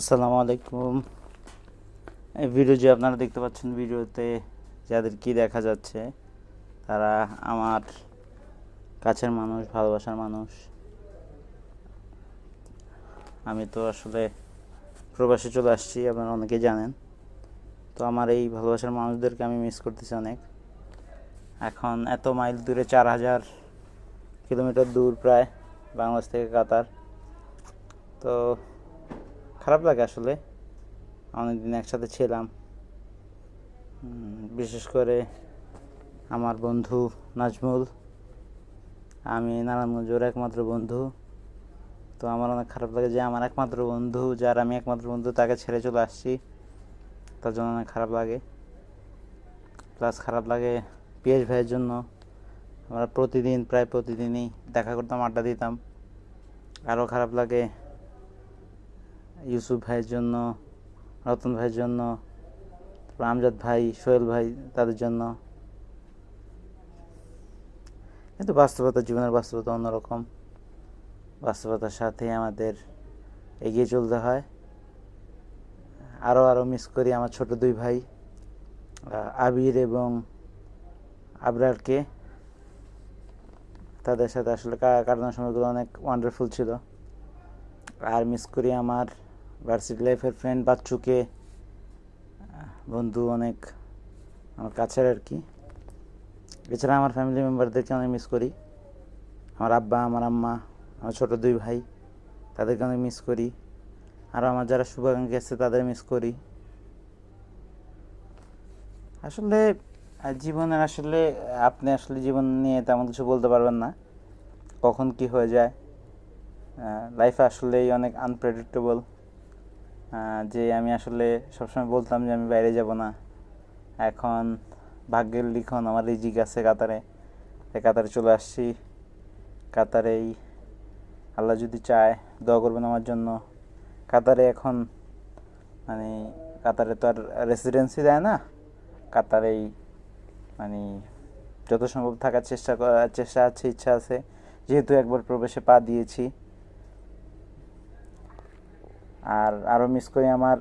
আসসালামু আলাইকুম। এই ভিডিও যে আপনারা দেখতে পাচ্ছেন ভিডিওতে, যাদের কি দেখা যাচ্ছে, তারা আমার কাছের মানুষ, ভালোবাসার মানুষ। আমি তো আসলে প্রবাসে চলে আসছি, আপনারা অনেকে জানেন। তো আমার এই ভালোবাসার মানুষদেরকে আমি মিস করতেছি অনেক। এখন এত মাইল দূরে চার হাজার কিলোমিটার দূর প্রায় বাংলাদেশ থেকে কাতার। তো খারাপ লাগে আসলে। অনেকদিন একসাথে ছিলাম। বিশেষ করে আমার বন্ধু নাজমুল। আমি নারায়ণগঞ্জের একমাত্র বন্ধু। তো আমার অনেক খারাপ লাগে যে আমার একমাত্র বন্ধু, যার আমি একমাত্র বন্ধু, তাকে ছেড়ে চলে আসছি। তার জন্য অনেক খারাপ লাগে। প্লাস খারাপ লাগে পিএস ভাইয়ের জন্য। আমরা প্রতিদিন, প্রায় প্রতিদিনই দেখা করতাম, আড্ডা দিতাম। আরও খারাপ লাগে ইউসুফ ভাইয়ের জন্য, রতন ভাইয়ের জন্য আমজাদ ভাই, সোহেল ভাই, তাদের জন্য। কিন্তু বাস্তবতা, জীবনের বাস্তবতা অন্যরকম। বাস্তবতার সাথে আমাদের এগিয়ে চলতে হয়। আরও আরও মিস করি আমার ছোট দুই ভাই আবির এবং আবরারকে। তাদের সাথে আসলে কাটানোর সময়গুলো অনেক ওয়ান্ডারফুল ছিল। আর মিস করি আমার ভার্সিটি লাইফের ফ্রেন্ড বাচ্চুকে বন্ধু অনেক, আমার কাছের আর কি। এছাড়া আমার ফ্যামিলি মেম্বারদেরকে অনেক মিস করি। আমার আব্বা, আমার আম্মা, আমার ছোটো দুই ভাই, তাদেরকে অনেক মিস করি। আরও আমার যারা শুভাকাঙ্ক্ষী আছে, তাদের মিস করি। আসলে জীবনের আসলে, আপনি আসলে জীবন নিয়ে তেমন কিছু বলতে পারবেন না। কখন কি হয়ে যায় লাইফ আসলেই অনেক আনপ্রেডিক্টেবল যে আমি আসলে সবসময় বলতাম যে আমি বাইরে যাব না। এখন ভাগ্যের লিখন আমার রিজিক আছে কাতারে। কাতারে চলে আসছি। কাতারেই আল্লাহ যদি চায় দোয়া করবেন আমার জন্য। কাতারে এখন মানে কাতারে তো আর রেসিডেন্সি দেয় না। কাতারেই মানে যত সম্ভব থাকার চেষ্টা চেষ্টা আছে, ইচ্ছা আছে। যেহেতু একবার প্রবেশে পা দিয়েছি। আর আরও মিস করি আমার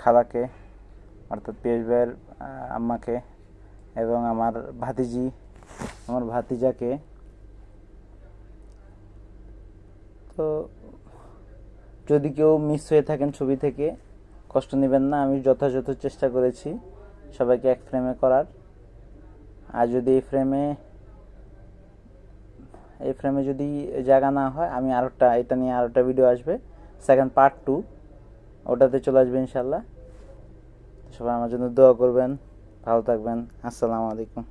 খালাকে, অর্থাৎ পিএস ভাইয়ের আম্মাকে এবং আমার ভাতিজি, আমার ভাতিজাকে। তো যদি কেউ মিস হয়ে থাকেন ছবি থেকে, কষ্ট নেবেন না, আমি যথাযথ চেষ্টা করেছি সবাইকে এক ফ্রেমে করার। আর যদি এই ফ্রেমে এই ফ্রেমে যদি জায়গা না হয়, আমি আরেকটা, এটা নিয়ে আরেকটা ভিডিও আসবে। সেকেন্ড পার্ট টু, ওটাতে চলে আসবে ইনশাল্লাহ সবাই আমার জন্য দোয়া করবেন, ভালো থাকবেন, আসসালামু আলাইকুম।